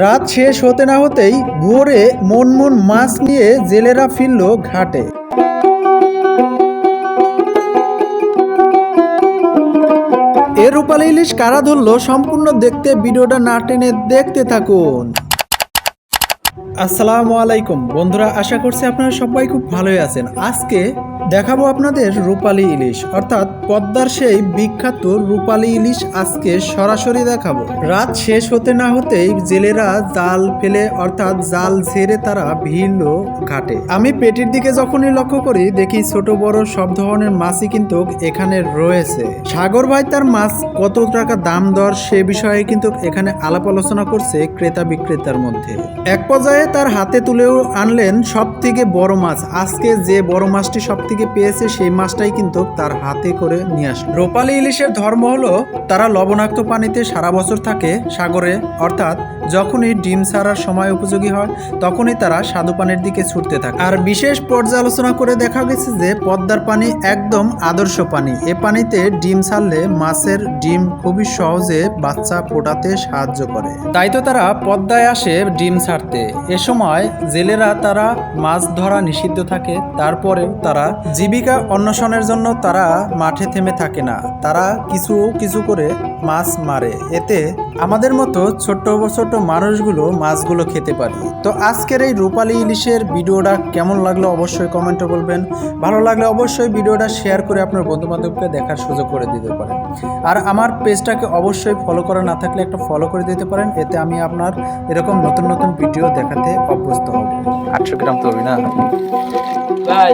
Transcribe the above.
রাত শেষ হতে না হতেই ভোরে মন মন মাছ নিয়ে জেলেরা ফিরল ঘাটে। এ রূপালী ইলিশ কারা ধরলো সম্পূর্ণ দেখতে ভিডিওটা না টেনে দেখতে থাকুন। আসসালামু আলাইকুম। বন্ধুরা, আশা করছি আপনারা সবাই খুব ভালোই আছেন। আজকে দেখাবো আপনাদের রূপালী ইলিশ। অর্থাৎ পদ্মার সেই বিখ্যাত রূপালী ইলিশ আজকে সরাসরি দেখাবো। রাত শেষ হতে না হতেই জেলেরা জাল ফেলে, অর্থাৎ জাল ঝেড়ে তারা ভিড়ল ঘাটে। আমি পেটির দিকে যখনই লক্ষ্য করি, দেখি ছোট বড় সব ধরনের মাছই কিন্তু এখানে রয়েছে। সাগর ভাই তার মাছ কত টাকা দাম দর সে বিষয়ে কিন্তু এখানে আলাপ আলোচনা করছে ক্রেতা বিক্রেতার মধ্যে। এক পর্যায়ে তার হাতে তুলেও আনলেন সব থেকে বড় মাছ। আজকে যে বড় মাছটি সব থেকে পেয়েছে সেই মাছটাই কিন্তু তার হাতে করে নিয়ে আসলো। রোপালি ইলিশের ধর্ম হলো, তারা লবণাক্ত পানিতে সারা বছর থাকে সাগরে, অর্থাৎ যখনই ডিম ছাড়ার সময় উপযোগী হয়, তখনই তারা স্বাদু পানির দিকে ছুটতে থাকে। আর বিশেষ পর্যালোচনা করে দেখা গেছে যে, পদ্মার পানি একদম আদর্শ পানি। এ পানিতে ডিম ছাড়লে মাছের ডিম খুবই সহজে বাচ্চা ফোটাতে সাহায্য করে। তাই তো তারা পদ্মায় আসে ডিম ছাড়তে। এ সময় জেলেরা তারা মাছ ধরা নিষিদ্ধ থাকে, তারপরেও তারা জীবিকা অন্বেষণের জন্য তারা মাঠে থেমে থাকে না। তারা কিছু কিছু করে মাছ মারে। এতে আমাদের মতো ছোট্ট ছোট্ট মানুষগুলো মাছগুলো খেতে পারি। তো আজকের এই রূপালী ইলিশের ভিডিওটা কেমন লাগল অবশ্যই কমেন্টে বলবেন। ভালো লাগলে অবশ্যই ভিডিওটা শেয়ার করে আপনার বন্ধু বান্ধবকে দেখার সুযোগ করে দিতে পারেন। আর আমার পেজটাকে অবশ্যই ফলো করা না থাকলে একটা ফলো করে দিতে পারেন এতে আমি আপনার এরকম নতুন নতুন ভিডিও দেখাতে অভ্যস্ত হব। আটশো গ্রাম তো না? ভাই।